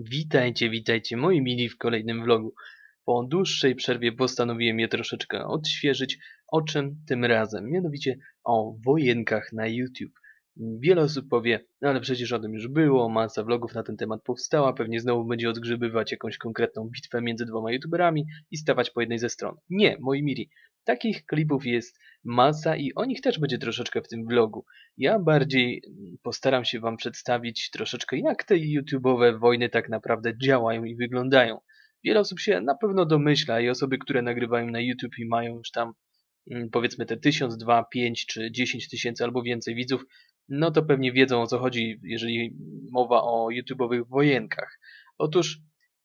Witajcie, witajcie moi mili w kolejnym vlogu. Po dłuższej przerwie postanowiłem je troszeczkę odświeżyć. O czym tym razem? Mianowicie o wojenkach na YouTube. Wiele osób powie, no ale przecież o tym już było, masa vlogów na ten temat powstała, pewnie znowu będzie odgrzebywać jakąś konkretną bitwę między dwoma youtuberami i stawać po jednej ze stron. Nie, moi mili, takich klipów jest masa i o nich też będzie troszeczkę w tym vlogu. Ja bardziej mm, postaram się Wam przedstawić troszeczkę, jak te YouTube'owe wojny tak naprawdę działają i wyglądają. Wiele osób się na pewno domyśla i osoby, które nagrywają na YouTube i mają już tam powiedzmy te 1000, 2, 5 czy 10 tysięcy albo więcej widzów, no to pewnie wiedzą o co chodzi, jeżeli mowa o YouTube'owych wojenkach. Otóż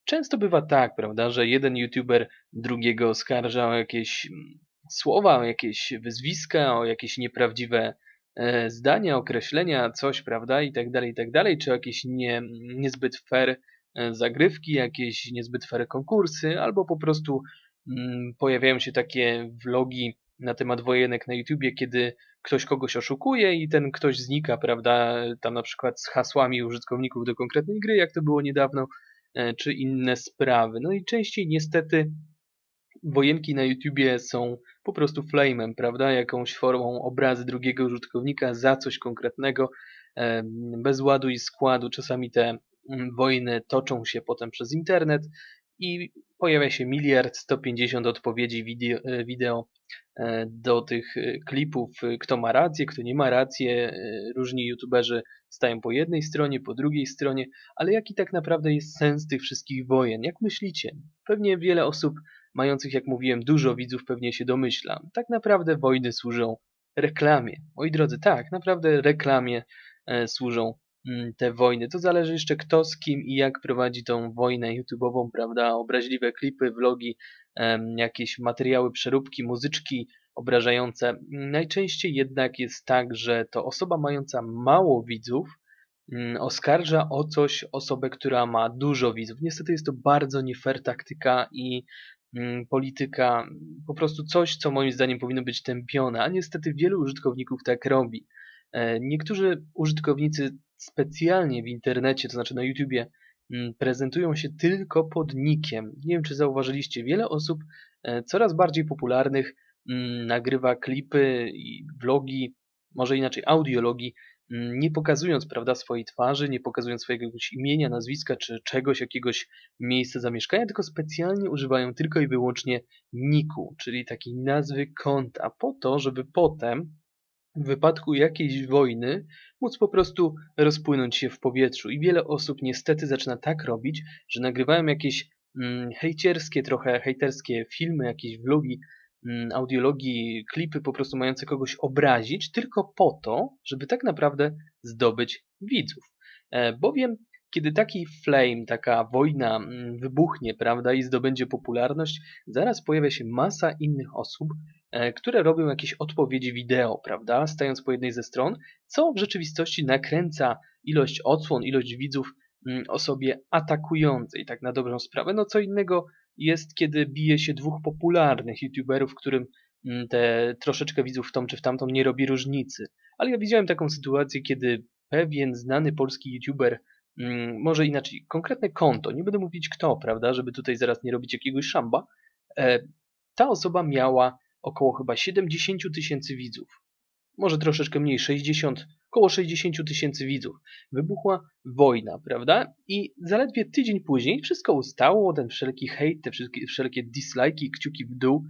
często bywa tak, prawda, że jeden YouTuber drugiego oskarża o jakieś mm, słowa, o jakieś wyzwiska, o jakieś nieprawdziwe e, zdania, określenia, coś, prawda, i tak dalej, i tak dalej, czy jakieś nie, niezbyt fair e, zagrywki, jakieś niezbyt fair konkursy, albo po prostu mm, pojawiają się takie vlogi na temat wojenek na YouTubie, kiedy ktoś kogoś oszukuje i ten ktoś znika, prawda, tam na przykład z hasłami użytkowników do konkretnej gry, jak to było niedawno, e, czy inne sprawy. No i częściej niestety wojenki na YouTubie są po prostu flamem, prawda? Jakąś formą obrazy drugiego użytkownika za coś konkretnego, bez ładu i składu. Czasami te mm, wojny toczą się potem przez internet i pojawia się miliard 150 odpowiedzi wideo, e, wideo e, do tych e, klipów, kto ma rację, kto nie ma rację. Różni youtuberzy stają po jednej stronie, po drugiej stronie, ale jaki tak naprawdę jest sens tych wszystkich wojen? Jak myślicie? Pewnie wiele osób mających, jak mówiłem, dużo widzów pewnie się domyśla. Tak naprawdę wojny służą reklamie. Moi drodzy, tak, naprawdę reklamie e, służą mm, te wojny. To zależy jeszcze kto z kim i jak prowadzi tą wojnę YouTube'ową, prawda? Obraźliwe klipy, vlogi, jakieś materiały, przeróbki, muzyczki obrażające. Najczęściej jednak jest tak, że to osoba mająca mało widzów mm, oskarża o coś osobę, która ma dużo widzów. Niestety jest to bardzo nie fair taktyka i Mm, polityka, po prostu coś, co moim zdaniem powinno być tępione, a niestety wielu użytkowników tak robi. E, niektórzy użytkownicy specjalnie w internecie, to znaczy na YouTubie, prezentują się tylko pod nikiem. Nie wiem, czy zauważyliście, wiele osób e, coraz bardziej popularnych mm, nagrywa klipy i vlogi, może inaczej audiologii Mm, nie pokazując prawda, swojej twarzy, nie pokazując swojego imienia, nazwiska czy czegoś, jakiegoś miejsca zamieszkania, tylko specjalnie używają tylko i wyłącznie niku, czyli takiej nazwy konta, po to, żeby potem w wypadku jakiejś wojny móc po prostu rozpłynąć się w powietrzu. I wiele osób niestety zaczyna tak robić, że nagrywają jakieś mm, hejcierskie, trochę hejterskie filmy, jakieś vlogi Mm, audiologii, klipy po prostu mające kogoś obrazić, tylko po to, żeby tak naprawdę zdobyć widzów. E, bowiem, kiedy taki flame, taka wojna mm, wybuchnie, prawda, i zdobędzie popularność, zaraz pojawia się masa innych osób, e, które robią jakieś odpowiedzi wideo, prawda, stając po jednej ze stron, co w rzeczywistości nakręca ilość odsłon, ilość widzów mm, osobie atakującej, tak na dobrą sprawę. No co innego jest, kiedy bije się dwóch popularnych youtuberów, którym mm, te troszeczkę widzów w tą czy w tamtą nie robi różnicy. Ale ja widziałem taką sytuację, kiedy pewien znany polski youtuber, może inaczej, konkretne konto, nie będę mówić kto, prawda, żeby tutaj zaraz nie robić jakiegoś szamba, e, ta osoba miała około chyba 70 tysięcy widzów. Może troszeczkę mniej, 60 około 60 tysięcy widzów. Wybuchła wojna, prawda? I zaledwie tydzień później wszystko ustało, ten wszelki hejt, te wszelkie, wszelkie dislike'i, kciuki w dół mm,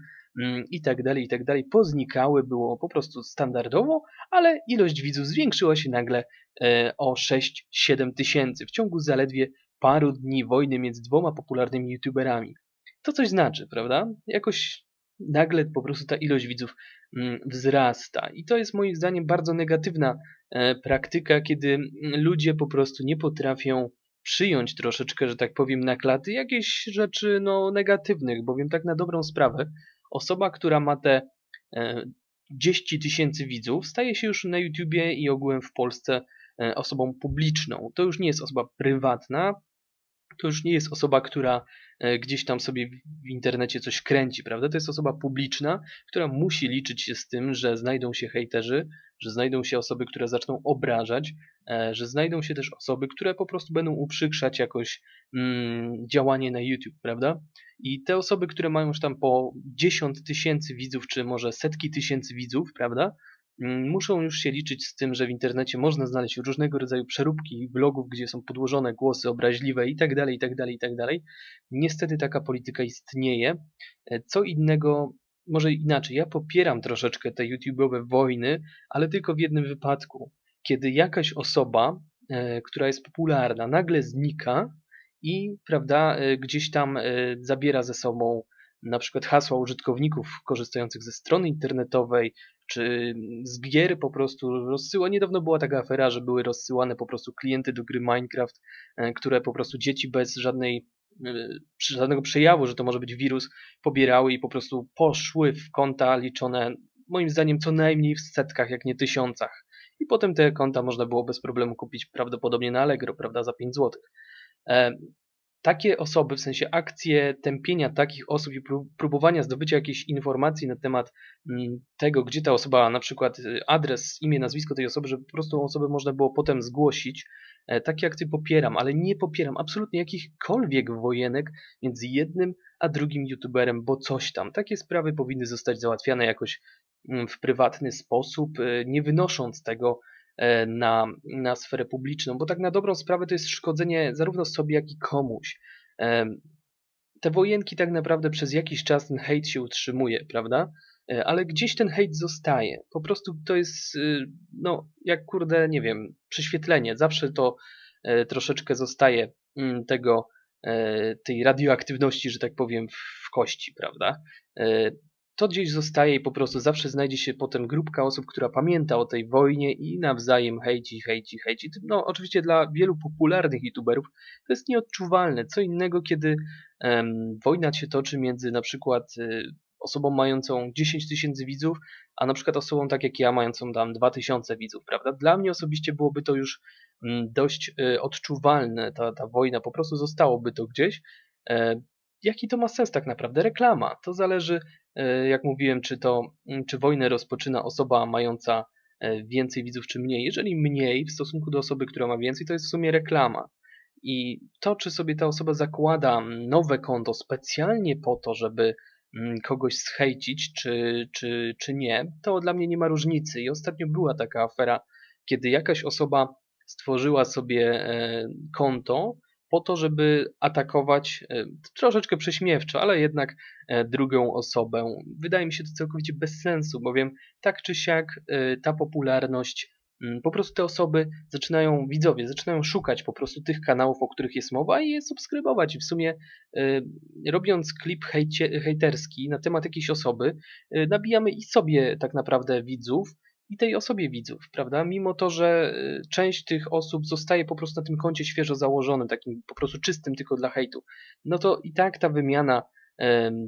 i tak dalej, i tak dalej poznikały, było po prostu standardowo, ale ilość widzów zwiększyła się nagle e, o 6-7 tysięcy w ciągu zaledwie paru dni wojny między dwoma popularnymi youtuberami. To coś znaczy, prawda? Jakoś nagle po prostu ta ilość widzów mm, wzrasta. I to jest moim zdaniem bardzo negatywna e, praktyka, kiedy ludzie po prostu nie potrafią przyjąć troszeczkę, że tak powiem, na klaty jakieś rzeczy no, negatywnych, bowiem tak na dobrą sprawę osoba, która ma te 10 e, tysięcy widzów, staje się już na YouTubie i ogółem w Polsce e, osobą publiczną. To już nie jest osoba prywatna, to już nie jest osoba, która e, gdzieś tam sobie w internecie coś kręci, prawda? To jest osoba publiczna, która musi liczyć się z tym, że znajdą się hejterzy, że znajdą się osoby, które zaczną obrażać, e, że znajdą się też osoby, które po prostu będą uprzykrzać jakoś mm, działanie na YouTube, prawda? I te osoby, które mają już tam po 10 tysięcy widzów, czy może setki tysięcy widzów, prawda? Mm, muszą już się liczyć z tym, że w internecie można znaleźć różnego rodzaju przeróbki blogów, gdzie są podłożone głosy obraźliwe i tak dalej, i tak dalej, i tak dalej. Niestety taka polityka istnieje. E, co innego, może inaczej, ja popieram troszeczkę te YouTube'owe wojny, ale tylko w jednym wypadku. Kiedy jakaś osoba, e, która jest popularna, nagle znika i prawda, e, gdzieś tam zabiera ze sobą na przykład hasła użytkowników korzystających ze strony internetowej, czy z gier po prostu rozsyła. Niedawno była taka afera, że były rozsyłane po prostu klienty do gry Minecraft, e, które po prostu dzieci bez żadnej e, żadnego przejawu, że to może być wirus, pobierały i po prostu poszły w konta liczone moim zdaniem co najmniej w setkach, jak nie tysiącach. I potem te konta można było bez problemu kupić prawdopodobnie na Allegro, prawda, za 5 zł takie osoby, w sensie akcje tępienia takich osób i próbowania zdobycia jakiejś informacji na temat mm, tego, gdzie ta osoba, na przykład y, adres, imię, nazwisko tej osoby, żeby po prostu osobę można było potem zgłosić, e, takie akcje popieram, ale nie popieram absolutnie jakichkolwiek wojenek między jednym a drugim youtuberem, bo coś tam. Takie sprawy powinny zostać załatwiane jakoś mm, w prywatny sposób, y, nie wynosząc tego na, na sferę publiczną, bo tak na dobrą sprawę to jest szkodzenie zarówno sobie, jak i komuś. E, te wojenki tak naprawdę przez jakiś czas ten hejt się utrzymuje, prawda? E, ale gdzieś ten hejt zostaje. Po prostu to jest, no, jak kurde, nie wiem, prześwietlenie. Zawsze to troszeczkę zostaje mm, tego, tej radioaktywności, że tak powiem, w kości, prawda? To gdzieś zostaje i po prostu zawsze znajdzie się potem grupka osób, która pamięta o tej wojnie i nawzajem hejci, hejci, hejci. No oczywiście dla wielu popularnych youtuberów to jest nieodczuwalne. Co innego, kiedy um, wojna się toczy między na przykład y, osobą mającą 10 tysięcy widzów, a na przykład osobą tak jak ja mającą tam 2000 widzów, prawda? Dla mnie osobiście byłoby to już mm, dość y, odczuwalne, ta, ta wojna, po prostu zostałoby to gdzieś. Jaki to ma sens tak naprawdę? Reklama. To zależy E, jak mówiłem, czy to, mm, czy wojnę rozpoczyna osoba mająca e, więcej widzów, czy mniej. Jeżeli mniej w stosunku do osoby, która ma więcej, to jest w sumie reklama. I to, czy sobie ta osoba zakłada nowe konto specjalnie po to, żeby mm, kogoś schejcić, czy, czy, czy nie, to dla mnie nie ma różnicy. I ostatnio była taka afera, kiedy jakaś osoba stworzyła sobie e, konto, po to, żeby atakować e, troszeczkę prześmiewczo, ale jednak e, drugą osobę. Wydaje mi się to całkowicie bez sensu, bowiem tak czy siak e, ta popularność, mm, po prostu te osoby zaczynają, widzowie, zaczynają szukać po prostu tych kanałów, o których jest mowa i je subskrybować. I w sumie robiąc klip hejcie, hejterski na temat jakiejś osoby, nabijamy i sobie tak naprawdę widzów, i tej osobie widzów, prawda? Mimo to, że y, część tych osób zostaje po prostu na tym koncie świeżo założonym, takim po prostu czystym tylko dla hejtu, no to i tak ta wymiana,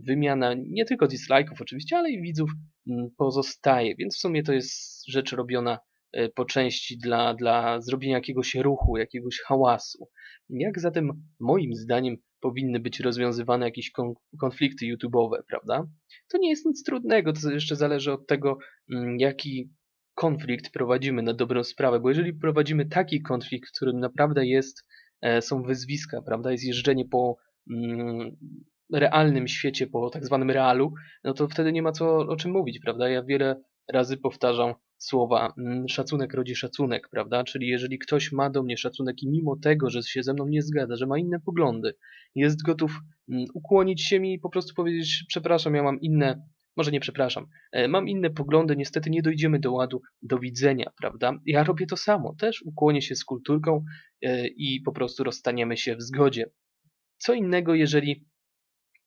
wymiana nie tylko dislike'ów oczywiście, ale i widzów mm, pozostaje, więc w sumie to jest rzecz robiona e, po części dla, dla zrobienia jakiegoś ruchu, jakiegoś hałasu. Jak zatem moim zdaniem powinny być rozwiązywane jakieś konflikty YouTube'owe, prawda? To nie jest nic trudnego, to jeszcze zależy od tego, mm, jaki konflikt prowadzimy na dobrą sprawę, bo jeżeli prowadzimy taki konflikt, w którym naprawdę jest, e, są wyzwiska, prawda, jest jeżdżenie po mm, realnym świecie, po tak zwanym realu, no to wtedy nie ma co o czym mówić, prawda? Ja wiele razy powtarzam słowa mm, szacunek rodzi szacunek, prawda? Czyli jeżeli ktoś ma do mnie szacunek i mimo tego, że się ze mną nie zgadza, że ma inne poglądy, jest gotów mm, ukłonić się mi i po prostu powiedzieć, przepraszam, ja mam inne może nie przepraszam, e, mam inne poglądy, niestety nie dojdziemy do ładu, do widzenia, prawda? Ja robię to samo, też ukłonię się z kulturką e, i po prostu rozstaniemy się w zgodzie. Co innego, jeżeli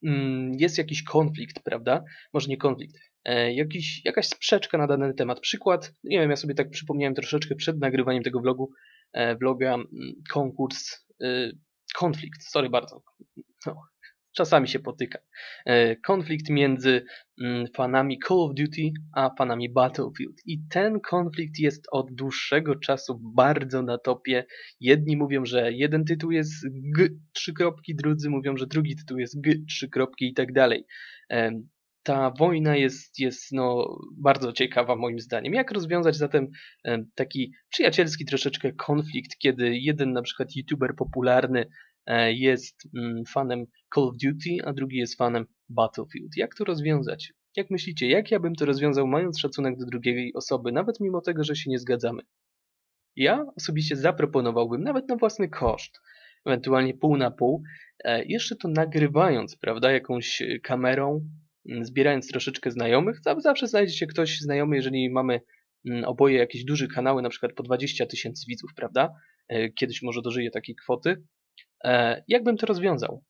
mm, jest jakiś konflikt, prawda? Może nie konflikt, e, jakiś, jakaś sprzeczka na dany temat. Przykład, nie wiem, ja sobie tak przypomniałem troszeczkę przed nagrywaniem tego vlogu, vloga, mm, konkurs, konflikt, sorry bardzo. No, czasami się potyka. E, konflikt między mm, fanami Call of Duty a fanami Battlefield. I ten konflikt jest od dłuższego czasu bardzo na topie. Jedni mówią, że jeden tytuł jest G, trzy kropki, drudzy mówią, że drugi tytuł jest G, trzy kropki i tak dalej. ta wojna jest, jest no, bardzo ciekawa moim zdaniem. Jak rozwiązać zatem taki przyjacielski troszeczkę konflikt, kiedy jeden na przykład youtuber popularny jest mm, fanem Call of Duty, a drugi jest fanem Battlefield. Jak to rozwiązać? Jak myślicie, jak ja bym to rozwiązał, mając szacunek do drugiej osoby, nawet mimo tego, że się nie zgadzamy? Ja osobiście zaproponowałbym, nawet na własny koszt, ewentualnie pół na pół, e, jeszcze to nagrywając, prawda, jakąś kamerą, Mm, zbierając troszeczkę znajomych, zawsze znajdzie się ktoś znajomy, jeżeli mamy mm, oboje jakieś duże kanały, na przykład po 20 tysięcy widzów, prawda? E, kiedyś może dożyję takiej kwoty. E, jak bym to rozwiązał?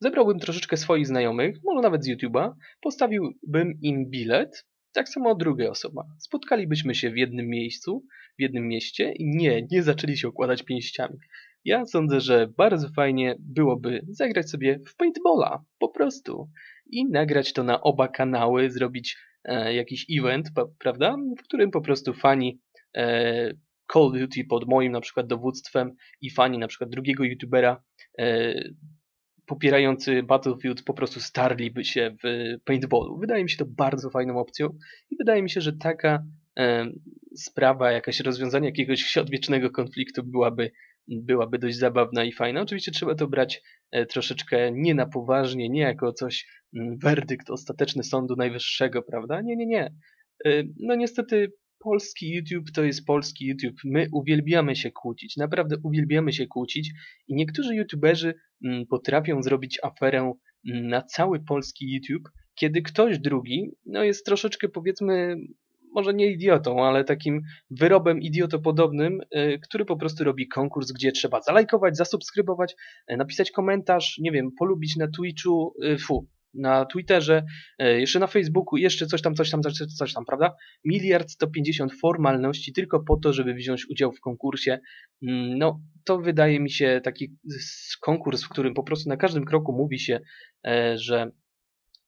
Zebrałbym troszeczkę swoich znajomych, może nawet z YouTube'a, postawiłbym im bilet, tak samo druga osoba. Spotkalibyśmy się w jednym miejscu, w jednym mieście i nie, nie zaczęli się okładać pięściami. Ja sądzę, że bardzo fajnie byłoby zagrać sobie w paintballa, po prostu i nagrać to na oba kanały, zrobić e, jakiś event, prawda, w którym po prostu fani e, Call of Duty pod moim na przykład dowództwem i fani na przykład drugiego youtubera e, popierający Battlefield po prostu starliby się w paintballu. Wydaje mi się to bardzo fajną opcją i wydaje mi się, że taka e, sprawa, jakaś rozwiązanie jakiegoś odwiecznego konfliktu byłaby byłaby dość zabawna i fajna. Oczywiście trzeba to brać e, troszeczkę nie na poważnie, nie jako coś, mm, werdykt ostateczny Sądu Najwyższego, prawda? Nie, nie, nie. No niestety polski YouTube to jest polski YouTube. My uwielbiamy się kłócić, naprawdę uwielbiamy się kłócić i niektórzy YouTuberzy mm, potrafią zrobić aferę mm, na cały polski YouTube, kiedy ktoś drugi no jest troszeczkę powiedzmy może nie idiotą, ale takim wyrobem idiotopodobnym, y, który po prostu robi konkurs, gdzie trzeba zalajkować, zasubskrybować, y, napisać komentarz, nie wiem, polubić na Twitchu, y, fu, na Twitterze, jeszcze na Facebooku, jeszcze coś tam, coś tam, coś, coś tam, prawda? Miliard 150 formalności tylko po to, żeby wziąć udział w konkursie. Mm, no, to wydaje mi się taki konkurs, w którym po prostu na każdym kroku mówi się, że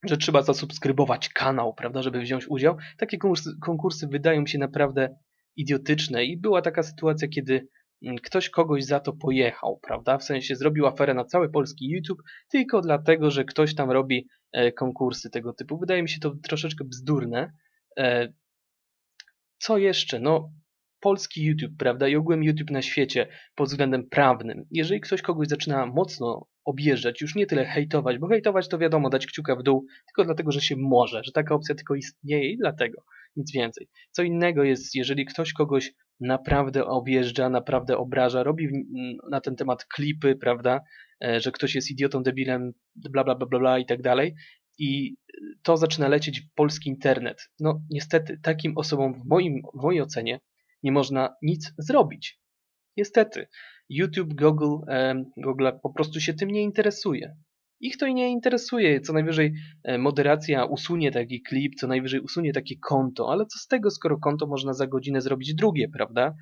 że trzeba zasubskrybować kanał, prawda, żeby wziąć udział. Takie konkursy, konkursy wydają mi się naprawdę idiotyczne i była taka sytuacja, kiedy mm, ktoś kogoś za to pojechał, prawda? W sensie zrobił aferę na cały polski YouTube tylko dlatego, że ktoś tam robi e, konkursy tego typu. Wydaje mi się to troszeczkę bzdurne. E, co jeszcze? No, polski YouTube, prawda, i ogółem YouTube na świecie pod względem prawnym. Jeżeli ktoś kogoś zaczyna mocno objeżdżać, już nie tyle hejtować, bo hejtować to wiadomo, dać kciuka w dół, tylko dlatego, że się może, że taka opcja tylko istnieje i dlatego, nic więcej. Co innego jest, jeżeli ktoś kogoś naprawdę objeżdża, naprawdę obraża, robi na ten temat klipy, prawda, e, że ktoś jest idiotą, debilem, bla bla bla bla, bla i tak dalej, i to zaczyna lecieć w polski internet. No niestety, takim osobom w, moim, w mojej ocenie nie można nic zrobić. Niestety, YouTube, Google, Google po prostu się tym nie interesuje. Ich to nie interesuje, co najwyżej e, moderacja usunie taki klip, co najwyżej usunie takie konto, ale co z tego, skoro konto można za godzinę zrobić drugie, prawda?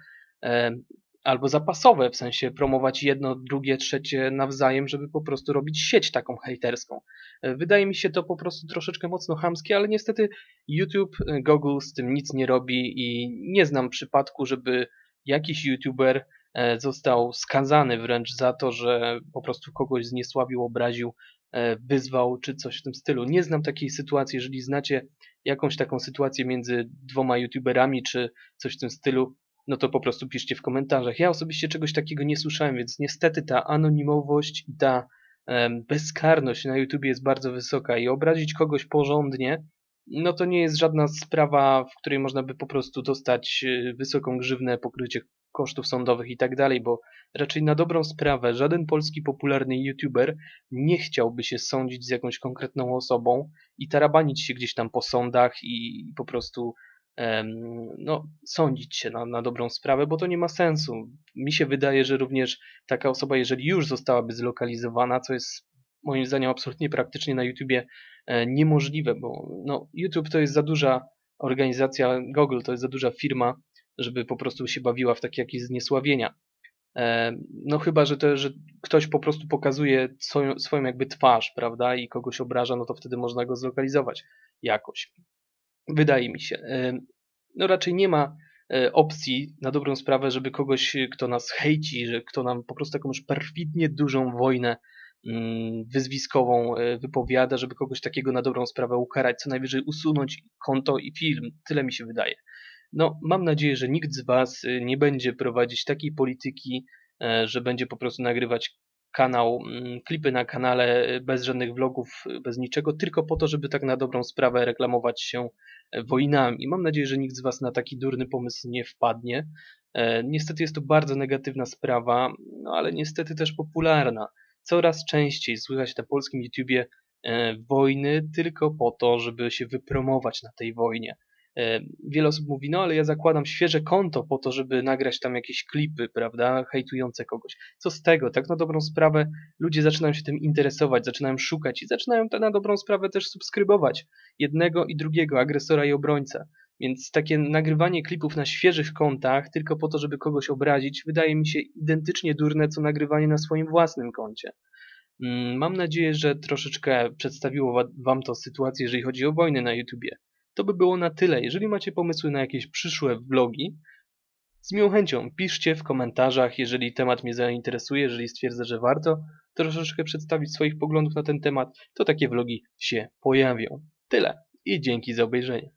Albo zapasowe, w sensie promować jedno, drugie, trzecie nawzajem, żeby po prostu robić sieć taką hejterską. E, wydaje mi się to po prostu troszeczkę mocno chamskie, ale niestety YouTube, e, Google z tym nic nie robi i nie znam przypadku, żeby jakiś YouTuber E, został skazany wręcz za to, że po prostu kogoś zniesławił, obraził, e, wyzwał czy coś w tym stylu. Nie znam takiej sytuacji. Jeżeli znacie jakąś taką sytuację między dwoma youtuberami czy coś w tym stylu, no to po prostu piszcie w komentarzach. Ja osobiście czegoś takiego nie słyszałem, więc niestety ta anonimowość i ta bezkarność na YouTubie jest bardzo wysoka i obrazić kogoś porządnie, no to nie jest żadna sprawa, w której można by po prostu dostać e, wysoką grzywnę, pokrycie kosztów sądowych i tak dalej, bo raczej na dobrą sprawę żaden polski popularny youtuber nie chciałby się sądzić z jakąś konkretną osobą i tarabanić się gdzieś tam po sądach i po prostu no, sądzić się na, na dobrą sprawę, bo to nie ma sensu. Mi się wydaje, że również taka osoba, jeżeli już zostałaby zlokalizowana, co jest moim zdaniem absolutnie praktycznie na YouTubie e, niemożliwe, bo no, YouTube to jest za duża organizacja, Google to jest za duża firma, żeby po prostu się bawiła w takie jakieś zniesławienia. E, no chyba, że, to, że ktoś po prostu pokazuje swoją, swoją jakby twarz, prawda, i kogoś obraża, no to wtedy można go zlokalizować jakoś. Wydaje mi się. E, no raczej nie ma e, opcji na dobrą sprawę, żeby kogoś, kto nas hejci, że kto nam po prostu jakąś perfidnie dużą wojnę mm, wyzwiskową wypowiada, żeby kogoś takiego na dobrą sprawę ukarać, co najwyżej usunąć konto i film. Tyle mi się wydaje. No, mam nadzieję, że nikt z Was y, nie będzie prowadzić takiej polityki, e, że będzie po prostu nagrywać kanał, mm, klipy na kanale y, bez żadnych vlogów, y, bez niczego, tylko po to, żeby tak na dobrą sprawę reklamować się e, wojnami. Mam nadzieję, że nikt z Was na taki durny pomysł nie wpadnie. E, niestety jest to bardzo negatywna sprawa, no ale niestety też popularna. Coraz częściej słychać na polskim YouTubie wojny tylko po to, żeby się wypromować na tej wojnie. E, wiele osób mówi, no ale ja zakładam świeże konto po to, żeby nagrać tam jakieś klipy, prawda, hejtujące kogoś. Co z tego? Tak na dobrą sprawę ludzie zaczynają się tym interesować, zaczynają szukać i zaczynają na dobrą sprawę też subskrybować jednego i drugiego, agresora i obrońcę. Więc takie nagrywanie klipów na świeżych kontach tylko po to, żeby kogoś obrazić, wydaje mi się identycznie durne, co nagrywanie na swoim własnym koncie. Mm, mam nadzieję, że troszeczkę przedstawiło Wam to sytuację, jeżeli chodzi o wojnę na YouTubie. To by było na tyle. Jeżeli macie pomysły na jakieś przyszłe vlogi, z miłą chęcią piszcie w komentarzach, jeżeli temat mnie zainteresuje, jeżeli stwierdzę, że warto troszeczkę przedstawić swoich poglądów na ten temat, to takie vlogi się pojawią. Tyle i dzięki za obejrzenie.